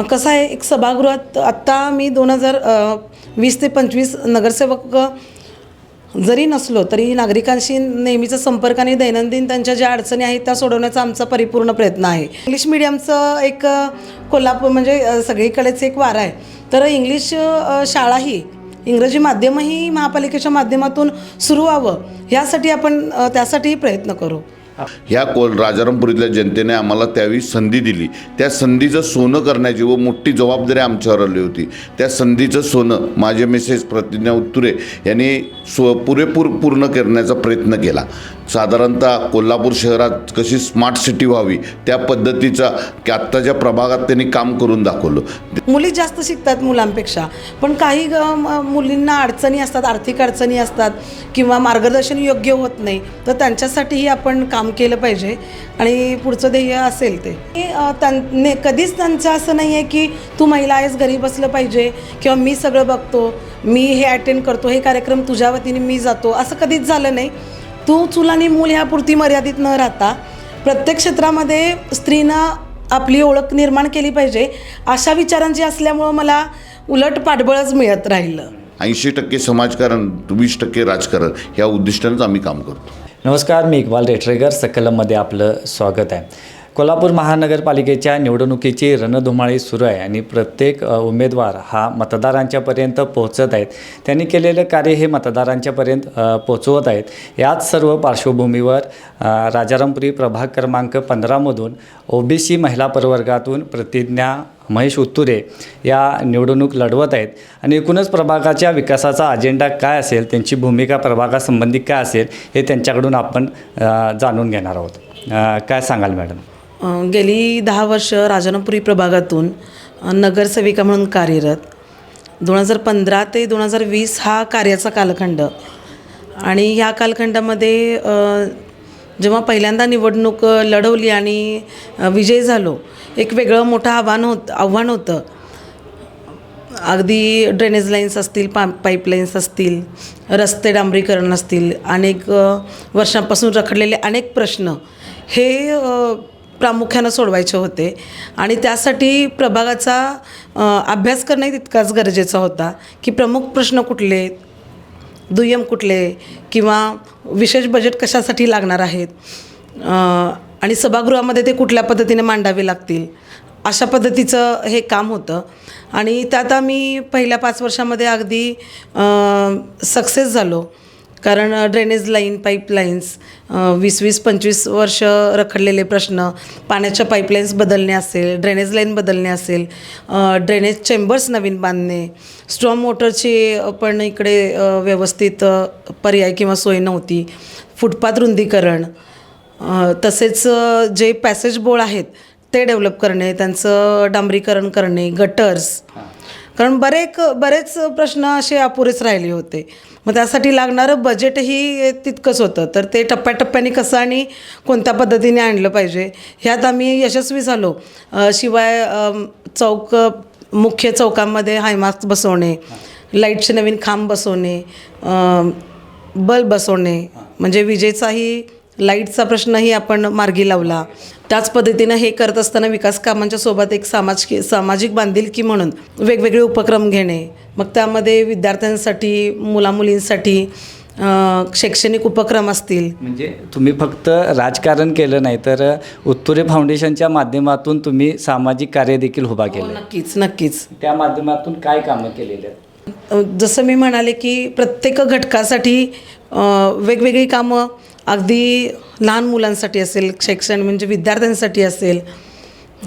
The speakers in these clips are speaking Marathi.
कसं आहे एक सभागृहात आत्ता मी दोन हजार वीस ते पंचवीस नगरसेवक जरी नसलो तरी नागरिकांशी नेहमीचा संपर्क आणि दैनंदिन त्यांच्या ज्या अडचणी आहेत त्या सोडवण्याचा आमचा परिपूर्ण प्रयत्न आहे. इंग्लिश मिडियमचं एक कोल्हापूर म्हणजे सगळीकडेच एक वार आहे. तर इंग्लिश शाळाही इंग्रजी माध्यमही महापालिकेच्या माध्यमातून सुरू व्हावं ह्यासाठी आपण त्यासाठीही प्रयत्न करू. ह्या कोल राजारामपुरीतल्या जनतेने आम्हाला त्यावेळी संधी दिली. त्या संधीचं सोनं करण्याची व मोठी जबाबदारी आमच्यावर आली होती. त्या संधीचं सोनं माझे मिसेस प्रतिज्ञा उत्तुरे यांनी स्व पुरेपूर पूर्ण करण्याचा प्रयत्न केला. साधारणतः कोल्हापूर शहरात कशी स्मार्ट सिटी व्हावी त्या पद्धतीचा की आत्ताच्या प्रभागात त्यांनी काम करून दाखवलं. मुली जास्त शिकतात मुलांपेक्षा पण काही ग- मुलींना अडचणी असतात आर्थिक अडचणी असतात किंवा मार्गदर्शन योग्य होत नाही तर त्यांच्यासाठीही आपण काम केलं पाहिजे आणि पुढचं ध्येय असेल ते. त्यां- कधीच त्यांचं असं नाही आहे की तू महिला आहेस घरी बसलं पाहिजे किंवा मी सगळं बघतो मी हे अटेंड करतो हे कार्यक्रम तुझ्या वतीने मी जातो असं कधीच झालं नाही. तू चूल आणि मूल ह्यापुरती मर्यादित न राहता प्रत्येक क्षेत्रामध्ये स्त्रीनं आपली ओळख निर्माण केली पाहिजे अशा विचारांची असल्यामुळं मला उलट पाठबळच मिळत राहिलं. ऐंशी टक्के समाजकारण वीस टक्के राजकारण ह्या उद्दिष्टानेच आम्ही काम करतो. नमस्कार मी इक्बाल रेटरेगर सकलममध्ये आपलं स्वागत आहे. कोल्हापूर महानगरपालिकेच्या निवडणुकीची रणधुमाळी सुरू आहे आणि प्रत्येक उमेदवार हा मतदारांच्यापर्यंत पोहोचत आहेत. त्यांनी केलेलं कार्य हे मतदारांच्यापर्यंत पोचवत आहेत. याच सर्व पार्श्वभूमीवर राजारामपुरी प्रभाग क्रमांक पंधरामधून ओबीसी महिला प्रवर्गातून प्रतिज्ञा महेश उत्तुरे या निवडणूक लढवत आहेत. आणि एकूणच प्रभागाच्या विकासाचा अजेंडा काय असेल त्यांची भूमिका प्रभागासंबंधी काय असेल हे त्यांच्याकडून आपण जाणून घेणार आहोत. काय सांगाल मॅडम? गेली दहा वर्ष राजानपुरी प्रभागातून नगरसेविका म्हणून कार्यरत. दोन हजार पंधरा ते दोन हजार वीस हा कार्याचा कालखंड. आणि ह्या कालखंडामध्ये जेव्हा पहिल्यांदा निवडणूक लढवली आणि विजय झालो एक वेगळं मोठं आव्हान होत आव्हान होतं. अगदी ड्रेनेज लाईन्स असतील पा पाईपलाईन्स असतील रस्ते डांबरीकरण असतील अनेक वर्षांपासून रखडलेले अनेक प्रश्न हे प्रामुख्यानं सोडवायचे होते. आणि त्यासाठी प्रभागाचा अभ्यास करणंही तितकाच गरजेचा होता की प्रमुख प्रश्न कुठले दुय्यम कुठले किंवा विशेष बजेट कशासाठी लागणार आहेत? आणि सभागृहामध्ये ते कुठल्या पद्धतीने मांडावे लागतील? अशा पद्धतीचं हे काम होतं. आणि त्यात आम्ही पहिल्या पाच वर्षामध्ये अगदी सक्सेस झालो. कारण ड्रेनेज लाईन पाईपलाईन्स वीस वीस पंचवीस वर्ष रखडलेले प्रश्न पाण्याच्या पाईपलाईन्स बदलणे असेल ड्रेनेज लाईन बदलणे असेल ड्रेनेज चेंबर्स नवीन बांधणे स्ट्रॉम वॉटरची पण इकडे व्यवस्थित पर्याय किंवा सोय नव्हती फुटपाथ रुंदीकरण तसेच जे पॅसेज बोळ आहेत ते डेव्हलप करणे त्यांचं डांबरीकरण करणे गटर्स कारण बरेक बरेच प्रश्न असे अपुरेच राहिले होते. मग त्यासाठी लागणारं बजेटही तितकंच होतं. तर ते टप्प्याटप्प्याने कसं आणि कोणत्या पद्धतीने आणलं पाहिजे ह्यात आम्ही यशस्वी झालो. शिवाय चौक मुख्य चौकांमध्ये हायमास्क बसवणे लाईटचे नवीन खांब बसवणे बल्ब बसवणे. म्हणजे विजेचाही लाईटचा प्रश्नही आपण मार्गी लावला. त्याच पद्धतीनं हे करत असताना विकास कामांच्या सोबत एक सामाज सामाजिक बांधिलकी म्हणून वेगवेगळे उपक्रम घेणे मग त्यामध्ये विद्यार्थ्यांसाठी मुलामुलींसाठी शैक्षणिक उपक्रम असतील. म्हणजे तुम्ही फक्त राजकारण केलं नाही तर उत्तुरे फाउंडेशनच्या माध्यमातून तुम्ही सामाजिक कार्य देखील उभा केलं. नक्कीच नक्कीच. त्या माध्यमातून काय कामं केलेली आहेत? जसं मी म्हणाले की प्रत्येक घटकासाठी वेगवेगळी कामं अगदी लहान मुलांसाठी असेल शैक्षणिक म्हणजे विद्यार्थ्यांसाठी असेल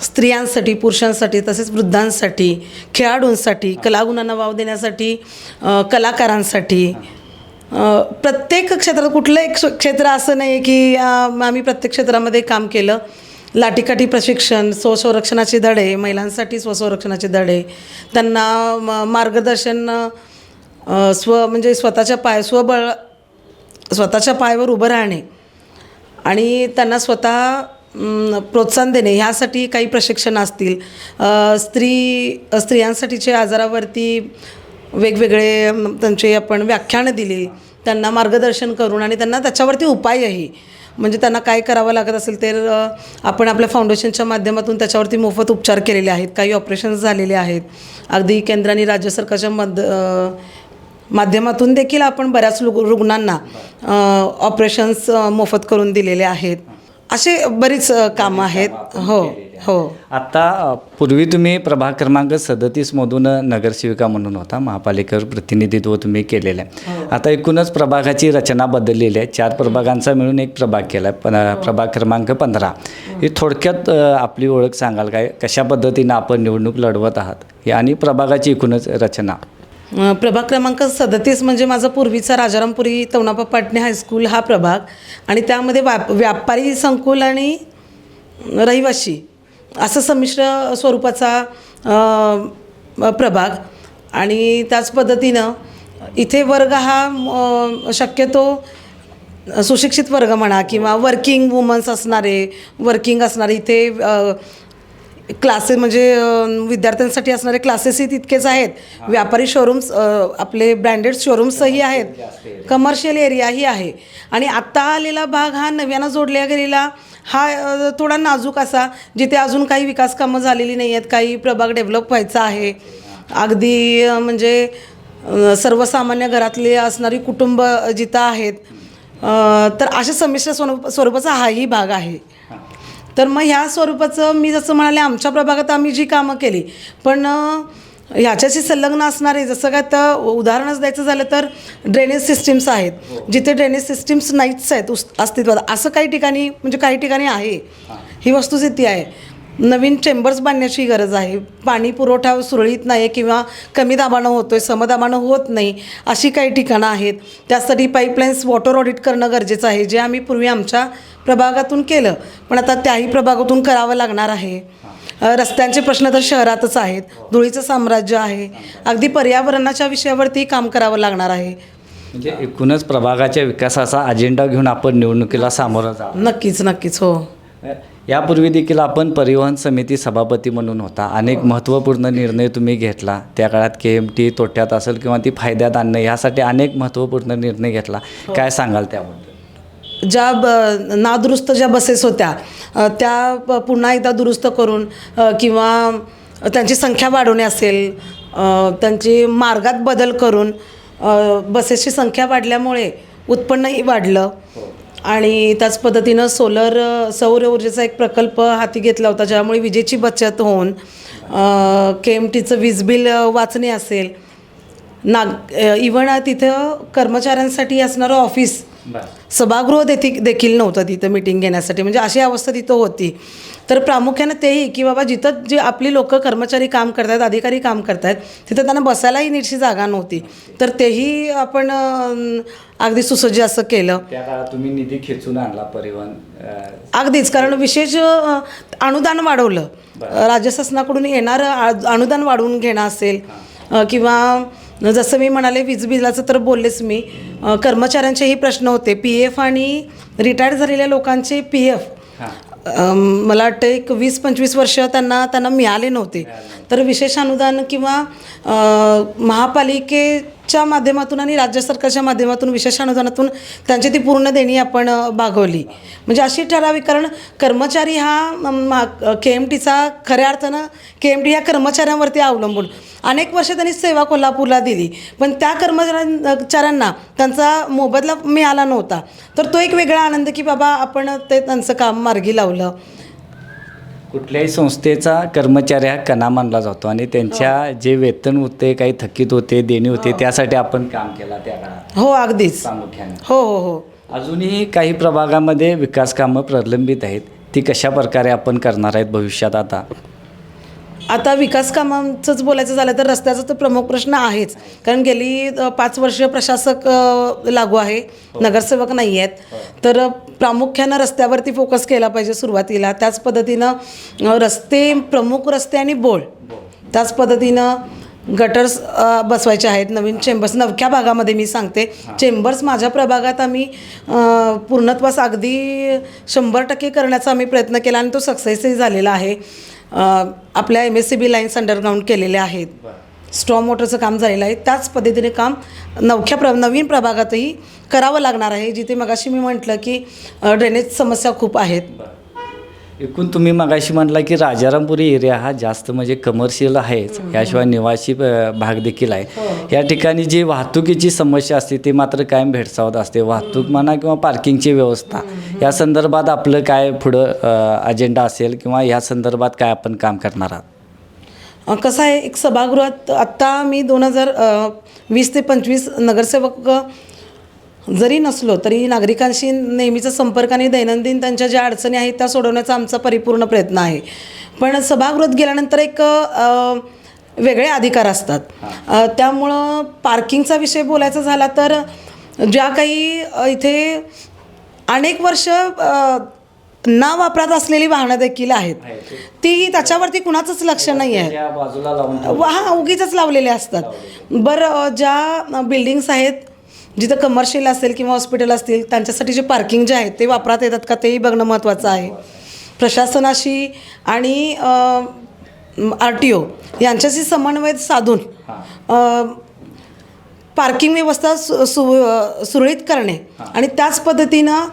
स्त्रियांसाठी पुरुषांसाठी तसेच वृद्धांसाठी खेळाडूंसाठी कलागुणांना वाव देण्यासाठी कलाकारांसाठी. प्रत्येक क्षेत्रात कुठलं एक क्षेत्र असं नाही आहे की आम्ही प्रत्येक क्षेत्रामध्ये काम केलं. लाठीकाठी प्रशिक्षण स्वसंरक्षणाचे धडे महिलांसाठी स्वसंरक्षणाचे धडे त्यांना म- मार्गदर्शन स्व म्हणजे स्वतःच्या पाय स्वबळ स्वतःच्या पायावर उभं राहणे आणि त्यांना स्वतः प्रोत्साहन देणे ह्यासाठी काही प्रशिक्षण असतील. स्त्री स्त्रियांसाठीचे आजारावरती वेगवेगळे त्यांचे आपण व्याख्यानं दिली त्यांना मार्गदर्शन करून आणि त्यांना त्याच्यावरती उपायही म्हणजे त्यांना काय करावं लागत असेल तर आपण आपल्या फाउंडेशनच्या माध्यमातून त्याच्यावरती मोफत उपचार केलेले आहेत काही ऑपरेशन्स झालेले आहेत. अगदी केंद्र आणि राज्य सरकारच्या मद माध्यमातून देखील आपण बऱ्याच लु रुग्णांना ऑपरेशन्स मोफत करून दिलेले आहेत. असे बरीच कामं आहेत. हो हो. आता पूर्वी तुम्ही प्रभाग क्रमांक सदतीसमधून नगरसेविका म्हणून होता महापालिकेवर प्रतिनिधित्व तुम्ही केलेलं आहे. आता एकूणच प्रभागाची रचना बदललेली आहे. चार प्रभागांचा मिळून एक प्रभाग केला आहे. पण प्रभाग क्रमांक पंधरा. ही. थोडक्यात आपली ओळख सांगाल काय? कशा पद्धतीनं आपण निवडणूक लढवत आहात? हे आणि प्रभागाची एकूणच रचना. प्रभाग क्रमांक सदतीस म्हणजे माझा पूर्वीचा राजारामपुरी तवनापा पाटणे हायस्कूल हा प्रभाग. आणि त्यामध्ये व्याप व्यापारी संकुल आणि रहिवाशी असं संमिश्र स्वरूपाचा प्रभाग. आणि त्याच पद्धतीनं इथे वर्ग हा शक्यतो सुशिक्षित वर्ग म्हणा किंवा वर्किंग वुमन्स असणारे वर्किंग असणारे इथे क्लासेस म्हणजे विद्यार्थ्यांसाठी असणारे क्लासेसही तितकेच आहेत. व्यापारी शोरूम्स आपले ब्रँडेड शोरूम्सही आहेत. कमर्शियल एरियाही आहे. आणि आत्ता आलेला भाग हा नव्यानं जोडल्या गेलेला हा थोडा नाजूक असा जिथे अजून काही विकास कामं झालेली नाही आहेत काही प्रभाग डेव्हलप व्हायचा आहे. अगदी म्हणजे सर्वसामान्य घरातले असणारी कुटुंब जिथं आहेत तर अशा संमिश्र स्वरूप स्वरूपाचा हाही भाग आहे. तर मग ह्या स्वरूपाचं मी जसं म्हणाले आमच्या प्रभागात आम्ही जी कामं केली पण ह्याच्याशी संलग्न असणारे जसं काय तर उदाहरणच द्यायचं झालं तर ड्रेनेज सिस्टीम्स आहेत. जिथे ड्रेनेज सिस्टीम्स नाहीच आहेत उस अस्तित्वात. असं काही ठिकाणी म्हणजे काही ठिकाणी आहे. ही वस्तुस्थिती आहे. नवीन चेंबर्स बांधण्याची गरज आहे. पाणी पुरवठा सुरळीत नाही किंवा कमी दाबानं होतोय समदाबानं होत नाही अशी काही ठिकाणं आहेत. त्यासाठी पाईपलाईन्स वॉटर ऑडिट करणं गरजेचं आहे जे आम्ही पूर्वी आमच्या प्रभागातून केलं. पण आता त्याही प्रभागातून करावं लागणार आहे. रस्त्यांचे प्रश्न तर शहरातच आहेत. धुळीचं साम्राज्य आहे. अगदी पर्यावरणाच्या विषयावरती काम करावं लागणार आहे. म्हणजे एकूणच प्रभागाच्या विकासाचा अजेंडा घेऊन आपण निवडणुकीला सामोरं जा नक्कीच नक्कीच. हो. यापूर्वी देखील आपण परिवहन समिती सभापती म्हणून होता. अनेक महत्त्वपूर्ण निर्णय तुम्ही घेतला. त्या काळात के एम टी तोट्यात असेल किंवा ती फायद्यात आणणं यासाठी अनेक महत्त्वपूर्ण निर्णय घेतला. काय सांगाल त्याबद्दल? ज्या ब नादुरुस्त ज्या बसेस होत्या त्या पुन्हा एकदा दुरुस्त करून किंवा त्यांची संख्या वाढवणे असेल त्यांची मार्गात बदल करून बसेसची संख्या वाढल्यामुळे उत्पन्नही वाढलं. आणि त्याच पद्धतीनं सोलर सौर ऊर्जेचा एक प्रकल्प हाती घेतला होता ज्यामुळे विजेची बचत होऊन के एम टीचं वीज बिल वाचणे असेल. नाग इवन तिथं कर्मचाऱ्यांसाठी असणारं ऑफिस सभागृह देखील देखील नव्हतं तिथं मिटिंग घेण्यासाठी. म्हणजे अशी अवस्था तिथं होती. तर प्रामुख्यानं तेही की बाबा जिथं जे आपली लोक कर्मचारी काम करतात अधिकारी काम करतात तिथं त्यांना बसायलाही नीटशी जागा नव्हती. तर तेही आपण अगदी सुसज्ज असं केलं. त्या काळात तुम्ही निधी खेचून आणला परिवहन अगदीच कारण विशेष अनुदान वाढवलं. राज्य शासनाकडून येणारं अनुदान वाढवून घेणं असेल किंवा जसं मी म्हणाले वीज बिलाचं तर बोललेच मी. कर्मचाऱ्यांचेही प्रश्न होते. पी एफ आणि रिटायर्ड झालेल्या लोकांचे पी एफ. मला वाटतं एक वीस पंचवीस वर्ष त्यांना त्यांना मिळाले नव्हते. तर विशेष अनुदान किंवा अ, च्या माध्यमातून आणि राज्य सरकारच्या माध्यमातून विशेष अनुदानातून त्यांची ती पूर्ण देणी आपण भागवली. म्हणजे अशी ठरावी कारण कर्मचारी हा के एम टीचा खऱ्या अर्थानं के एम टी या कर्मचाऱ्यांवरती अवलंबून. अनेक वर्ष त्यांनी सेवा कोल्हापूरला दिली. पण त्या कर्मचाऱ्यांना त्यांचा मोबदला मिळाला नव्हता. तर तो एक वेगळा आनंद की बाबा आपण ते त्यांचं काम मार्गी लावलं. कुठल्याही संस्थेचा कर्मचारी हा कणा मानला जातो आणि त्यांच्या जे वेतन होते काही थकीत होते देणी होते त्यासाठी आपण काम केला त्या काळात. हो अगदीच. प्रामुख्याने हो हो हो. अजूनही काही प्रभागामध्ये विकास कामं प्रलंबित आहेत. ती कशा प्रकारे आपण करणार आहेत भविष्यात आता? आता विकास कामांचंच बोलायचं झालं तर रस्त्याचा तर प्रमुख प्रश्न आहेच. कारण गेली पाच वर्ष प्रशासक अ, लागू आहे. नगरसेवक नाही आहेत. तर अ, प्रामुख्यानं रस्त्यावरती फोकस केला पाहिजे सुरुवातीला. त्याच पद्धतीनं अ, रस्ते प्रमुख रस्ते आणि बोळ त्याच पद्धतीनं गटर्स अ, बसवायचे आहेत. नवीन चेंबर्स. नवख्या भागामध्ये मी सांगते. चेंबर्स माझ्या प्रभागात आम्ही अ, पूर्णत्वास अगदी शंभर टक्के करण्याचा आम्ही प्रयत्न केला आणि तो सक्सेसही झालेला आहे. आपल्या M S C B lines underground केलेल्या आहेत. स्ट्रॉ मोटरचं काम झालेलं आहे. त्याच पद्धतीने काम नवख्या प्र नवीन प्रभागातही करावं लागणार आहे. जिथे मगाशी मी म्हटलं की ड्रेनेज समस्या खूप आहेत. एकूण तुम्ही मगाशी म्हटला की राजारामपुरी एरिया हा जास्त म्हणजे कमर्शियल आहेच. याशिवाय निवासी भाग देखील आहे. या ठिकाणी जी वाहतुकीची समस्या असते ती मात्र कायम भेडसावत असते. वाहतूक म्हणा किंवा पार्किंगची व्यवस्था या संदर्भात आपलं काय पुढं अजेंडा असेल किंवा या संदर्भात काय आपण काम करणार आहात? कसं आहे एक सभागृहात आत्ता मी दोन हजार वीस ते पंचवीस नगरसेवक जरी नसलो तरी नागरिकांशी नेहमीचा संपर्क आणि दैनंदिन त्यांच्या ज्या अडचणी आहेत त्या सोडवण्याचा आमचा परिपूर्ण प्रयत्न आहे. पण सभागृहात गेल्यानंतर एक वेगळे अधिकार असतात. त्यामुळं पार्किंगचा विषय बोलायचा झाला तर ज्या काही इथे अनेक वर्ष ना वापरात असलेली वाहनं देखील आहेत. ती त्याच्यावरती कुणाचंच लक्ष नाही आहे हा उगीच लावलेले असतात. बरं ज्या बिल्डिंग्स आहेत जिथं कमर्शियल असेल किंवा हॉस्पिटल असतील त्यांच्यासाठी जे पार्किंग जे आहेत ते वापरात येतात का? तेही बघणं महत्त्वाचं आहे. प्रशासनाशी आणि आर टी ओ यांच्याशी समन्वय साधून पार्किंग व्यवस्था सु सुरळीत करणे आणि त्याच पद्धतीनं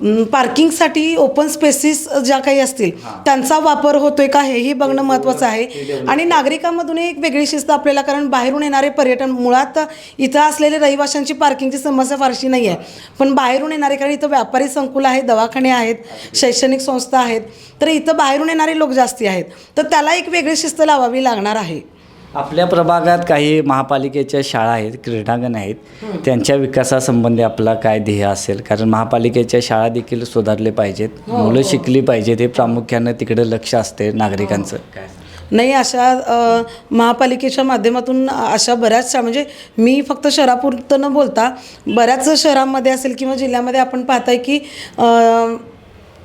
पार्किंगसाठी ओपन स्पेसिस ज्या काही असतील त्यांचा वापर होतोय का हेही बघणं महत्त्वाचं आहे. आणि नागरिकांमधून एक वेगळी शिस्त आपल्याला कारण बाहेरून येणारे पर्यटन मुळात इथं असलेले रहिवाशांची पार्किंगची समस्या फारशी नाही आहे पण बाहेरून येणारे कारण इथं व्यापारी संकुल आहे दवाखाने आहेत शैक्षणिक संस्था आहेत तर इथं बाहेरून येणारे लोक जास्ती आहेत. तर त्याला एक वेगळी शिस्त लावावी लागणार आहे. आपल्या प्रभागात काही महापालिकेच्या शाळा आहेत क्रीडांगण आहेत. त्यांच्या विकासासंबंधी आपला काय ध्येय असेल? कारण महापालिकेच्या शाळा देखील सुधारले पाहिजेत. मुलं शिकली पाहिजेत हे प्रामुख्यानं तिकडे लक्ष असते नागरिकांचं. काय? नाही अशा महापालिकेच्या माध्यमातून अशा बऱ्याच शा- म्हणजे मी फक्त शहरापुरतं न बोलता बऱ्याच शहरांमध्ये असेल किंवा जिल्ह्यामध्ये आपण पाहताय की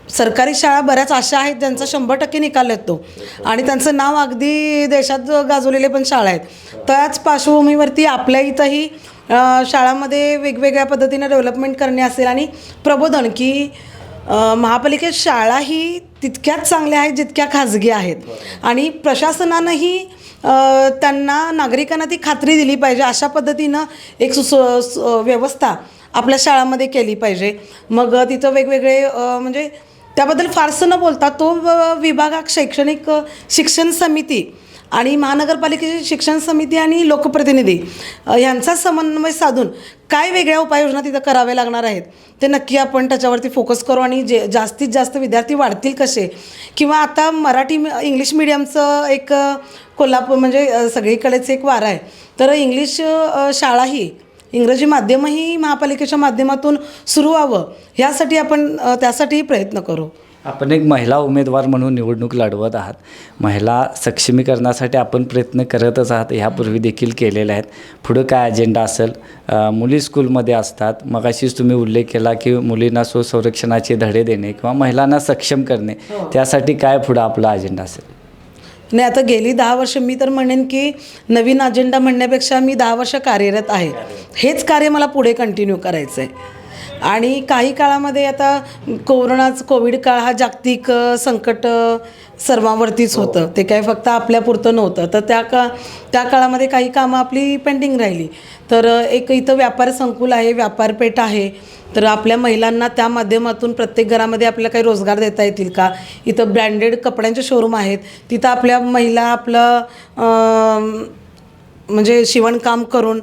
सरकारी शाळा बऱ्याच अशा आहेत ज्यांचा शंभर टक्के निकाल येतो. आणि त्यांचं नाव अगदी देशात गाजवलेले पण शाळा आहेत. त्याच पार्श्वभूमीवरती आपल्या इथंही शाळामध्ये वेगवेगळ्या पद्धतीनं डेव्हलपमेंट करणे असेल आणि प्रबोधन की महापालिकेत शाळा ही तितक्याच चांगल्या आहेत जितक्या खाजगी आहेत. आणि प्रशासनानंही त्यांना नागरिकांना ती खात्री दिली पाहिजे. अशा पद्धतीनं एक सुस सु- व्यवस्था आपल्या शाळामध्ये केली पाहिजे. मग तिथं वेगवेगळे म्हणजे त्याबद्दल फारसं न बोलता तो विभाग शैक्षणिक शिक्षण समिती आणि महानगरपालिकेची शिक्षण समिती आणि लोकप्रतिनिधी यांचा समन्वय साधून काय वेगळ्या उपाययोजना तिथं कराव्या लागणार आहेत ते नक्की आपण त्याच्यावरती फोकस करू आणि जे जास्तीत जास्त विद्यार्थी वाढतील कसे? किंवा आता मराठी मी- इंग्लिश मिडियमचं एक कोल्हापूर म्हणजे सगळीकडेच एक वारा आहे. तर इंग्लिश शाळाही इंग्रजी माध्यमही महापालिकेच्या माध्यमातून सुरू व्हावं. ह्यासाठी आपण त्यासाठीही प्रयत्न करू. आपण एक महिला उमेदवार म्हणून निवडणूक लढवत आहात. महिला सक्षमीकरणासाठी आपण प्रयत्न करतच आहात. ह्यापूर्वी देखील केलेले आहेत. पुढं काय अजेंडा असेल? मुली स्कूलमध्ये असतात. मगाशीच तुम्ही उल्लेख केला की मुलींना स्वसंरक्षणाचे धडे देणे किंवा महिलांना सक्षम करणे. त्यासाठी काय पुढं आपला अजेंडा असेल? नाही आता गेली दहा वर्ष मी तर म्हणेन की नवीन अजेंडा म्हणण्यापेक्षा मी दहा वर्ष कार्यरत आहे. हेच कार्य मला पुढे कंटिन्यू करायचं आहे आणि काही काळामध्ये आता कोरोनाच कोविड काळ हा जागतिक संकट सर्वांवरतीच होतं. ते काय फक्त आपल्यापुरतं नव्हतं. तर त्या का त्या काळामध्ये काही कामं आपली पेंडिंग राहिली. तर एक इथं व्यापार संकुल आहे व्यापारपेठ आहे. तर आपल्या महिलांना त्या माध्यमातून प्रत्येक घरामध्ये आपल्याला काही रोजगार देता येतील का? इथं ब्रँडेड कपड्यांचे शोरूम आहेत. तिथं आपल्या महिला आपलं म्हणजे शिवणकाम करून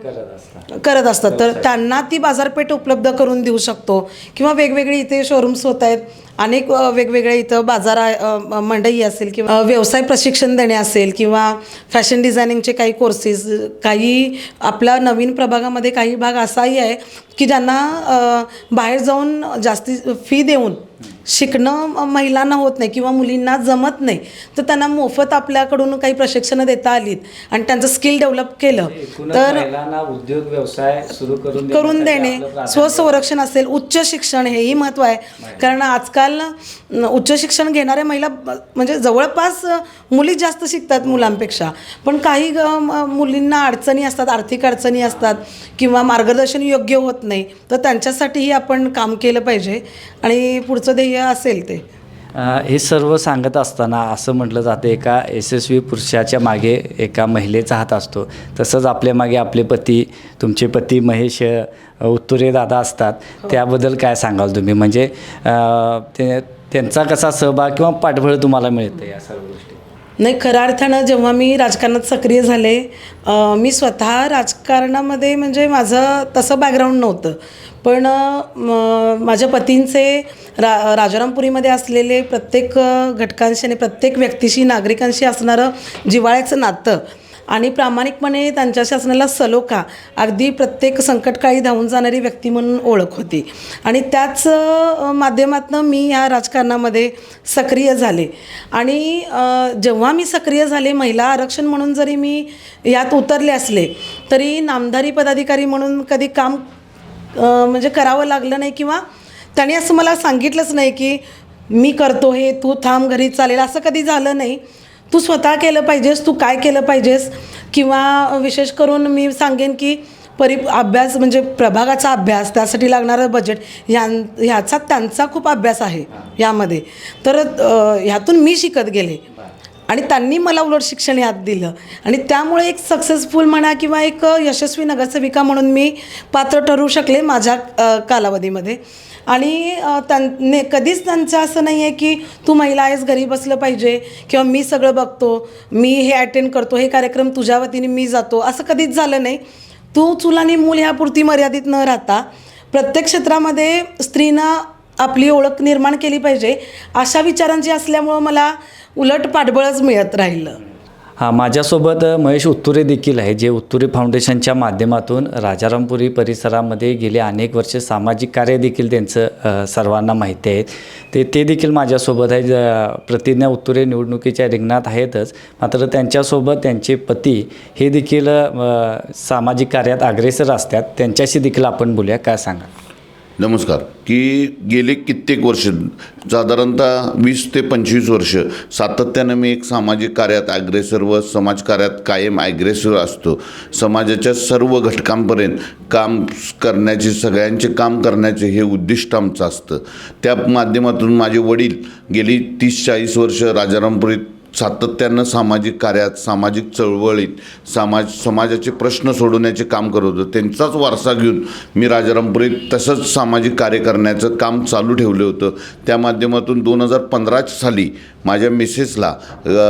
करत असतात. तर त्यांना ती बाजारपेठ उपलब्ध करून देऊ शकतो. किंवा वेगवेगळे इथे शोरूम्स होत आहेत. अनेक वेगवेगळे इथं बाजार मंडई असेल किंवा व्यवसाय प्रशिक्षण देणे असेल किंवा फॅशन डिझायनिंगचे काही कोर्सेस काही आपल्या नवीन प्रभागामध्ये काही भाग असाही आहे की ज्यांना बाहेर जाऊन जास्ती फी देऊन शिकणं महिलांना होत नाही किंवा मुलींना जमत नाही तर त्यांना मोफत आपल्याकडून काही प्रशिक्षणं देता आलीत आणि त्यांचं स्किल डेव्हलप केलं तर महिलांना उद्योग व्यवसाय सुरू करून करून देणे स्वसंरक्षण असेल उच्च शिक्षण हेही महत्त्व आहे. कारण आजकाल आजकाल उच्च शिक्षण घेणाऱ्या महिला म्हणजे जवळपास मुली जास्त शिकतात मुलांपेक्षा. पण काही मुलींना अडचणी असतात आर्थिक अडचणी असतात किंवा मार्गदर्शन योग्य होत नाही तर त्यांच्यासाठीही आपण काम केलं पाहिजे आणि पुढचं ध्येय असेल ते. हे सर्व सांगत असताना असं म्हटलं जातं एका यशस्वी पुरुषाच्या मागे एका महिलेचा हात असतो. तसंच आपल्या मागे आपले पती तुमचे पती महेश उत्तुरे दादा असतात. त्याबद्दल काय सांगाल तुम्ही? म्हणजे ते त्यांचा कसा सहभाग किंवा पाठबळ तुम्हाला मिळतं या सर्व गोष्टी? नाही खऱ्या अर्थानं जेव्हा मी राजकारणात सक्रिय झाले मी स्वतः राजकारणामध्ये म्हणजे माझं तसं बॅकग्राऊंड नव्हतं. पण माझ्या पतींचे रा राजारामपुरीमध्ये असलेले प्रत्येक घटकांशी आणि प्रत्येक व्यक्तीशी नागरिकांशी असणारं जिव्हाळ्याचं नातं आणि प्रामाणिकपणे त्यांच्याशी असणारा सलोखा अगदी प्रत्येक संकटकाळी धावून जाणारी व्यक्ती म्हणून ओळख होती. आणि त्याच माध्यमातून माध्यमातनं मी ह्या राजकारणामध्ये सक्रिय झाले. आणि जेव्हा मी सक्रिय झाले महिला आरक्षण म्हणून जरी मी यात उतरले असले तरी नामधारी पदाधिकारी म्हणून कधी काम म्हणजे करावं लागलं नाही किंवा त्याने असं मला सांगितलंच नाही की मी करतो हे तू थांब घरी चालेल असं कधी झालं नाही. तू स्वतः केलं पाहिजेस तू काय केलं पाहिजेस? किंवा विशेष करून मी सांगेन की परि अभ्यास म्हणजे प्रभागाचा अभ्यास त्यासाठी लागणारं बजेट ह्या ह्याचा त्यांचा खूप अभ्यास आहे यामध्ये. तर ह्यातून मी शिकत गेले. आणि त्यांनी मला उलट शिक्षण यात दिलं. आणि त्यामुळे एक सक्सेसफुल म्हणा किंवा एक यशस्वी नगरसेविका म्हणून मी पात्र ठरू शकले माझ्या कालावधीमध्ये. आणि त्यां कधीच त्यांचं असं नाही आहे की तू महिला आहेस घरी बसलं पाहिजे किंवा मी सगळं बघतो मी हे अटेंड करतो हे कार्यक्रम तुझ्या वतीने मी जातो असं कधीच झालं नाही. तू चूल आणि मूल ह्यापुरती मर्यादित न राहता प्रत्येक क्षेत्रामध्ये स्त्रीनं आपली ओळख निर्माण केली पाहिजे अशा विचारांची असल्यामुळं मला उलट पाठबळच मिळत राहिलं. हां माझ्यासोबत महेश उत्तुरे देखील आहे जे उत्तुरे फाउंडेशनच्या माध्यमातून राजारामपुरी परिसरामध्ये गेले अनेक वर्ष. सामाजिक कार्य देखील त्यांचं सर्वांना माहिती आहेत. ते ते देखील माझ्यासोबत आहे ज- प्रतिज्ञा उत्तुरे निवडणुकीच्या रिंगणात आहेतच. मात्र त्यांच्यासोबत त्यांचे पती हे देखील सामाजिक कार्यात अग्रेसर असतात. त्यांच्याशी देखील आपण बोलूया. काय सांगा नमस्कार. की गेले कित्येक वर्ष साधारणतः वीस ते पंचवीस वर्ष सातत्यानं मी एक सामाजिक कार्यात ॲग्रेसर व समाजकार्यात कायम ॲग्रेसर असतो. समाजाच्या सर्व घटकांपर्यंत काम करण्याचे सगळ्यांचे काम करण्याचे हे उद्दिष्ट आमचं असतं. त्या माध्यमातून माझे वडील गेली तीस चाळीस वर्ष राजारामपुरीत सातत्यानं सामाजिक कार्यात सामाजिक चळवळीत समाज समाजाचे प्रश्न सोडवण्याचे काम करत होतो. त्यांचाच वारसा घेऊन मी राजारामपुरीत तसंच सामाजिक कार्य करण्याचं काम चालू ठेवलं होतं. त्या माध्यमातून दोन हजार पंधरा साली माझ्या मिसेसला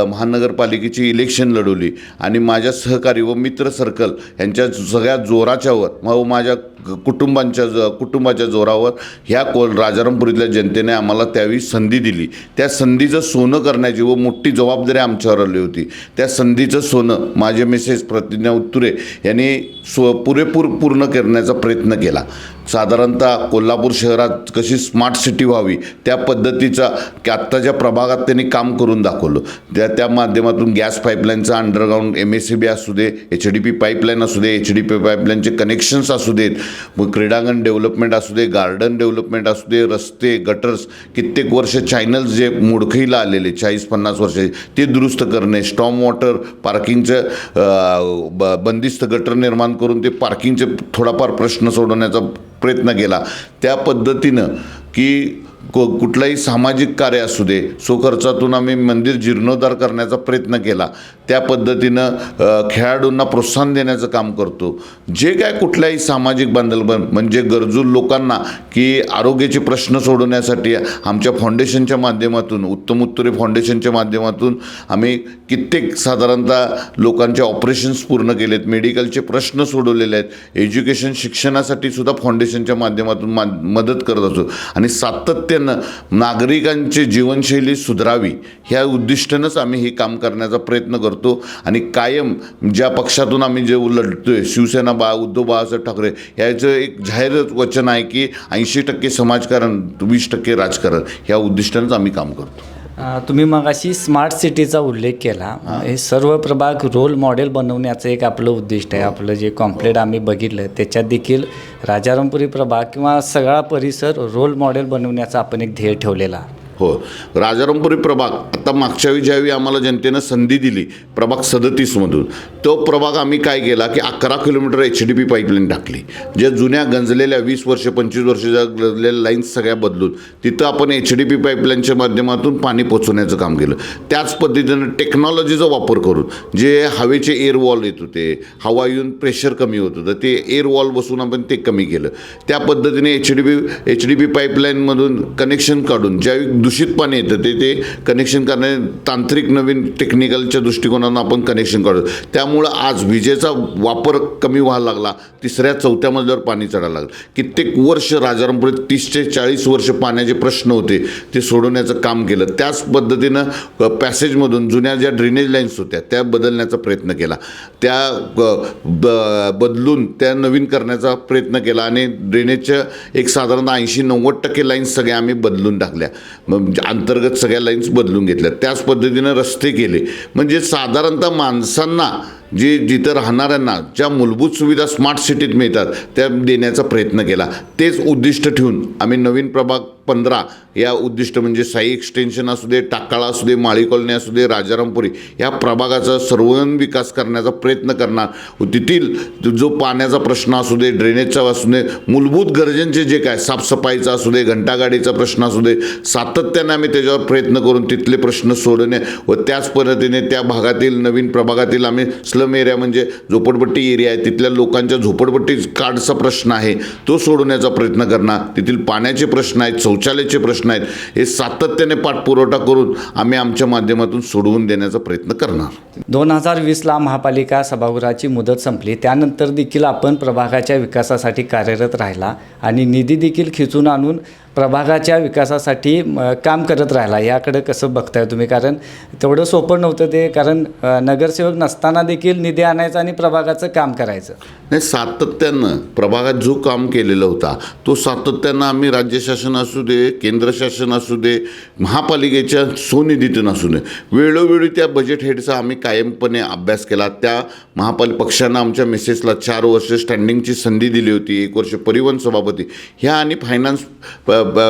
महानगरपालिकेची इलेक्शन लढवली आणि माझ्या सहकारी व मित्र सर्कल यांच्या सगळ्या जोराच्यावर व माझ्या कुटुंबांच्या ज कुटुंबाच्या जोरावर ह्या कोल राजारामपुरीतल्या जनतेने आम्हाला त्यावेळी संधी दिली. त्या संधीचं सोनं करण्याची व मोठी जबाबदारी आमच्यावर आली होती त्या संधीचं सोनं माझे मिसेस प्रतिज्ञा उत्तुरे यांनी स्व पुरेपूर पूर्ण करण्याचा प्रयत्न केला. साधारणतः कोल्हापूर शहरात कशी स्मार्ट सिटी व्हावी त्या पद्धतीचा की आत्ताच्या प्रभागात त्यांनी काम करून दाखवलं. त्या त्या माध्यमातून gas पाईपलाईनचा underground M S C B असू दे एच डी पी पाईपलाईन असू दे एच डी पी पाईपलाईनचे कनेक्शन्स असू देत मग क्रीडांगण डेव्हलपमेंट असू दे गार्डन डेव्हलपमेंट असू दे रस्ते गटर्स कित्येक वर्ष चॅनल्स जे मोडखईला आलेले चाळीस पन्नास वर्षाचे ते दुरुस्त करणे स्टॉम वॉटर पार्किंगचं ब बंदिस्त गटर निर्माण करून ते पार्किंगचे थोडाफार प्रश्न सोडवण्याचा प्रयत्न केला. त्या पद्धतीनं की को कुठलाही सामाजिक कार्य असू दे स्वखर्चातून आम्ही मंदिर जीर्णोद्धार करण्याचा प्रयत्न केला. त्या पद्धतीनं खेळाडूंना प्रोत्साहन देण्याचं काम करतो. जे काय कुठल्याही सामाजिक बांधलबन म्हणजे गरजू लोकांना की आरोग्याचे प्रश्न सोडवण्यासाठी आमच्या फाउंडेशनच्या माध्यमातून उत्तम उत्तरे फाउंडेशनच्या माध्यमातून आम्ही कित्येक साधारणतः लोकांचे ऑपरेशन्स पूर्ण केलेत मेडिकलचे प्रश्न सोडवलेले आहेत. एज्युकेशन शिक्षणासाठी सुद्धा फाउंडेशनच्या माध्यमातून मा मदत करत असतो. आणि सातत्य सातत्यानं नागरिकांची जीवनशैली सुधारावी ह्या उद्दिष्टानंच आम्ही हे काम करण्याचा प्रयत्न करतो आणि कायम ज्या पक्षातून आम्ही जे लढतोय शिवसेना बा उद्धव बाळासाहेब ठाकरे ह्याचं एक जाहीर वचन आहे की ऐंशी टक्के समाजकारण वीस टक्के राजकारण ह्या उद्दिष्टानंच आम्ही काम करतो. तुम्ही मग अशी स्मार्ट सिटीचा उल्लेख केला. हे. सर्व प्रभाग रोल मॉडेल बनवण्याचं एक आपलं उद्दिष्ट आहे. आपलं जे कॉम्प्लेट आम्ही बघितलं त्याच्यात देखील राजारामपुरी प्रभाग किंवा सगळा परिसर रोल मॉडेल बनवण्याचा आपण एक ध्येय ठेवलेला. हो. राजारामपुरी प्रभाग आता मागच्या वेळी ज्यावेळी आम्हाला जनतेनं संधी दिली प्रभाग सदतीसमधून तो प्रभाग आम्ही काय केला की अकरा kilometre H D P pipeline टाकली. ज्या जुन्या गंजलेल्या वीस वर्ष पंचवीस वर्ष ज्या गंजलेल्या लाईन्स सगळ्या बदलून तिथं आपण एच डी पी पाईपलाईनच्या माध्यमातून पाणी पोचवण्याचं काम केलं. त्याच पद्धतीनं टेक्नॉलॉजीचा वापर करून जे हवेचे एअर वॉल येत होते हवा येऊन प्रेशर कमी होत होतं ते एअर वॉल बसून आपण ते कमी केलं. त्या पद्धतीने H D B H D B पाईपलाईनमधून connection काढून ज्यावेळी दूषित पाणी येतं. ते ते कनेक्शन करणे तांत्रिक नवीन टेक्निकलच्या दृष्टिकोनानं आपण कनेक्शन करतो. त्यामुळं आज विजेचा वापर कमी व्हायला लागला. तिसऱ्या चौथ्या मजल्यावर पाणी चढायला लागलं. कित्येक वर्ष राजारामपुरीत तीस ते चाळीस वर्ष पाण्याचे प्रश्न होते. ते सोडवण्याचं काम केलं. त्याच पद्धतीनं पॅसेजमधून जुन्या ज्या ड्रेनेज लाईन्स होत्या त्या बदलण्याचा प्रयत्न केला. त्या ब- बदलून त्या नवीन करण्याचा प्रयत्न केला आणि ड्रेनेजच्या एक साधारणतः ऐंशी नव्वद टक्के लाईन्स सगळ्या आम्ही बदलून टाकल्या. म्हणजे अंतर्गत सगळ्या लाईन्स बदलून घेतल्या त्याच पद्धतीनं रस्ते केले. म्हणजे साधारणतः माणसांना जे जिथं राहणाऱ्यांना ज्या मूलभूत सुविधा स्मार्ट सिटीत मिळतात त्या देण्याचा प्रयत्न केला. तेच उद्दिष्ट ठेवून आम्ही नवीन प्रभाग पंधरा या उद्दिष्ट म्हणजे साई एक्सटेन्शन असू दे टाकाळा असू दे माळी कॉलनी असू दे राजारामपुरी या प्रभागाचा सर्वांगीण विकास करण्याचा प्रयत्न करणार. तेथील जो पाण्याचा प्रश्न असू दे ड्रेनेजचा असू दे मूलभूत गरजांचे जे काय साफसफाईचा असू दे घंटागाडीचा प्रश्न असू दे सातत्याने आम्ही त्याच्यावर प्रयत्न करून तिथले प्रश्न सोडवणे व त्याच पद्धतीने त्या भागातील नवीन प्रभागातील आम्ही स्लम एरिया म्हणजे झोपडपट्टी एरिया आहे तिथल्या लोकांच्या झोपडपट्टी कार्डचा प्रश्न आहे तो सोडवण्याचा प्रयत्न करणार. तेथील पाण्याचे प्रश्न आहेत शौचालयाचे प्रश्न आहेत हे सातत्याने पाठपुरवठा करून आम्ही आमच्या माध्यमातून सोडवून देण्याचा प्रयत्न करणार. दोन हजार वीसला महापालिका सभागृहाची मुदत संपली. त्यानंतर देखील आपण प्रभागाच्या विकासासाठी कार्यरत राहिला आणि निधी देखील खिचून आणून प्रभागाच्या विकासासाठी म, काम करत राहिला. याकडे कसं बघताय तुम्ही? कारण तेवढं सोपं नव्हतं ते कारण नगरसेवक नसताना देखील निधी आणायचं आणि प्रभागाचं काम करायचं. नाही सातत्यानं प्रभागात जो काम केलेला होता तो सातत्यानं आम्ही राज्य शासन असू दे केंद्र शासन असू दे महापालिकेच्या स्वनिधीतून असू दे वेळोवेळी त्या बजेट हेडचा आम्ही कायमपणे अभ्यास केला. त्या महापाल पक्षांना आमच्या मेसेजला चार वर्ष स्टँडिंगची संधी दिली होती एक वर्ष परिवहन सभापती. ह्या आणि फायनान्स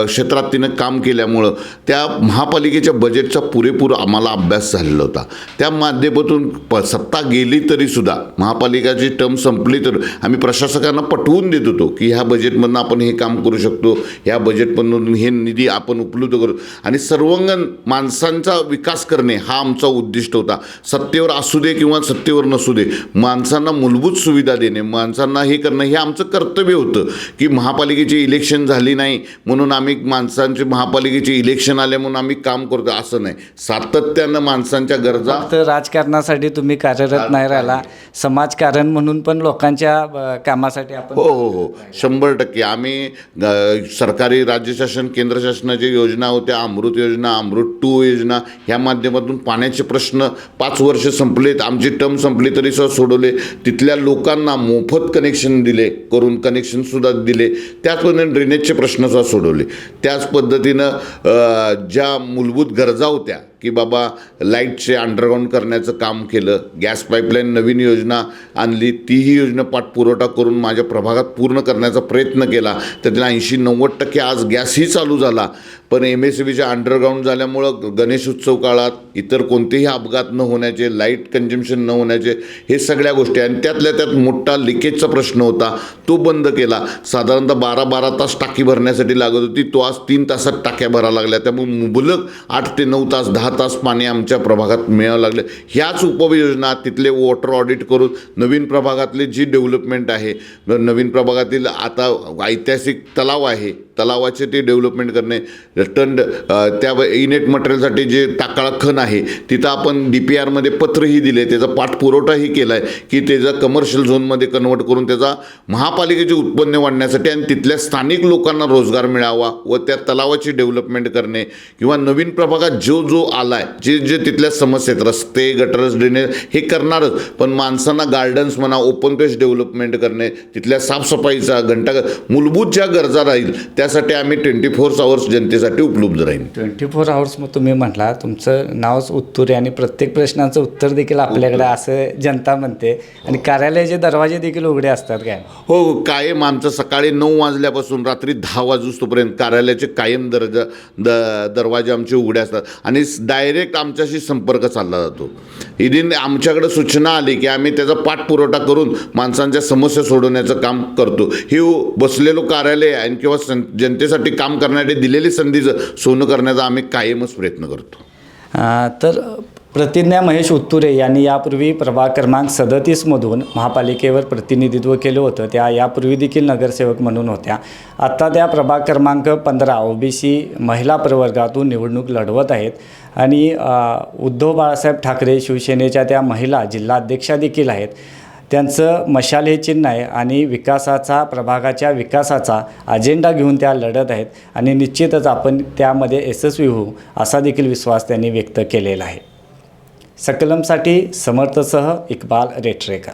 क्षेत्रात तिनं काम केल्यामुळं त्या महापालिकेच्या बजेटचा पुरेपूर आम्हाला अभ्यास झालेला होता. त्या माध्यमातून प सत्ता गेली तरीसुद्धा महापालिकाची टर्म संपली तर आम्ही प्रशासकांना पटवून देत होतो की ह्या बजेटमधनं आपण हे काम करू शकतो ह्या बजेटमधून हे निधी आपण उपलब्ध करू. आणि सर्वांगण माणसांचा विकास करणे हा आमचा उद्दिष्ट होता. सत्तेवर असू दे किंवा सत्तेवर नसू दे माणसांना मूलभूत सुविधा देणे माणसांना हे करणं हे आमचं कर्तव्य होतं की महापालिकेची इलेक्शन झाली नाही म्हणून आम्ही माणसांचे महापालिकेचे इलेक्शन आले म्हणून आम्ही काम करतो असं नाही. सातत्यानं माणसांच्या गरजा तर राजकारणासाठी तुम्ही कार्यरत नाही राहिला. समाजकारण म्हणून पण लोकांच्या कामासाठी आपण हो हो हो. शंभर टक्के. आम्ही सरकारी राज्य शासन केंद्र शासनाच्या योजना होत्या अमृत योजना अमृत टू योजना ह्या माध्यमातून पाण्याचे प्रश्न पाच वर्ष संपलेत. आमची टर्म संपली तरी सुद्धा सोडवले. तिथल्या लोकांना मोफत कनेक्शन दिले करून कनेक्शनसुद्धा दिले. त्याच पद्धतीने ड्रेनेजचे प्रश्नसुद्धा सोडवले. त्याच पद्धतीनं ज्या मूलभूत गरजा होत्या की बाबा लाईटचे अंडरग्राऊंड करण्याचं काम केलं गॅस पाईपलाईन नवीन योजना आणली तीही योजना पाठपुरवठा करून माझ्या प्रभागात पूर्ण करण्याचा प्रयत्न केला त्यातल्या ऐंशी नव्वद टक्के आज गॅसही चालू झाला. पण एम एस बीच्या अंडरग्राऊंड झाल्यामुळं गणेश उत्सव काळात इतर कोणतेही अपघात न होण्याचे लाइट कन्झम्शन न होण्याचे हे सगळ्या गोष्टी आणि त्यातल्या त्यात मोठा लिकेजचा प्रश्न होता. तो बंद केला. साधारणतः बारा बारा तास टाकी भरण्यासाठी लागत होती. तो आज तीन तासात टाक्या भरायला लागल्या. त्यामुळे मुबलक आठ ते नऊ तास दहा तास पाणी आमच्या प्रभागात मिळावं लागलं. ह्याच उपयोजना तिथले वॉटर ऑडिट करून नवीन प्रभागातले जी डेव्हलपमेंट आहे नवीन प्रभागातील आता ऐतिहासिक तलाव आहे तलावाचे ते डेव्हलपमेंट करणे टंड त्या इनेट मटेरियलसाठी जे ताकाळा खण आहे तिथं आपण डी पी आरमध्ये पत्रही दिले त्याचा पाठपुरवठाही केला आहे की त्याचा कमर्शियल झोनमध्ये कन्वर्ट करून त्याचा महापालिकेचे उत्पन्न वाढण्यासाठी आणि तिथल्या स्थानिक लोकांना रोजगार मिळावा व त्या तलावाची डेव्हलपमेंट करणे किंवा नवीन प्रभागात जो जो आला आहे जे जे तिथल्या समस्या आहेत रस्ते गटरस ड्रेनेज हे करणारच पण माणसांना गार्डन्स म्हणा ओपन पेस डेव्हलपमेंट करणे तिथल्या साफसफाईचा घंटा मूलभूत ज्या गरजा राहील त्या त्यासाठी आम्ही ट्वेंटी फोर आवर्स जनतेसाठी उपलब्ध राहीन. ट्वेंटी फोर आवर्स मग तुम्ही म्हटला तुमचं नावच उत्तुरे आणि प्रत्येक प्रश्नाचं उत्तर देखील आपल्याकडे असं जनता म्हणते. आणि कार्यालयाचे दरवाजे देखील उघडे असतात काय? हो कायम आमचं सकाळी नऊ वाजल्यापासून रात्री दहा वाजूस्तोपर्यंत कार्यालयाचे कायम दर्जा द दरवाजे आमचे उघडे असतात. आणि डायरेक्ट आमच्याशी संपर्क चालला जातो. इदिन आमच्याकडे सूचना आली की आम्ही त्याचा पाठपुरवठा करून माणसांच्या समस्या सोडवण्याचं काम करतो. ही बसलेलो कार्यालय आहे आणि किंवा सं जनतेसाठी काम करण्यासाठी दिलेली संधीचं सोनं करण्याचा आम्ही कायमच प्रयत्न करतो. तर प्रतिज्ञा महेश उत्तुरे यांनी यापूर्वी प्रभाग क्रमांक सदतीसमधून महापालिकेवर प्रतिनिधित्व केलं होतं. त्या यापूर्वी देखील नगरसेवक म्हणून होत्या. आत्ता त्या प्रभाग क्रमांक पंधरा ओबीसी महिला प्रवर्गातून निवडणूक लढवत आहेत. आणि उद्धव बाळासाहेब ठाकरे शिवसेनेच्या त्या महिला जिल्हाध्यक्षा देखील आहेत. त्यांचं मशाल हे चिन्ह आहे आणि विकासाचा प्रभागाच्या विकासाचा अजेंडा घेऊन त्या लढत आहेत आणि निश्चितच आपण त्यामध्ये यशस्वी होऊ असा देखील विश्वास त्यांनी व्यक्त केलेला आहे. सकलमसाठी समर्थसह इक्बाल रेटरेकर.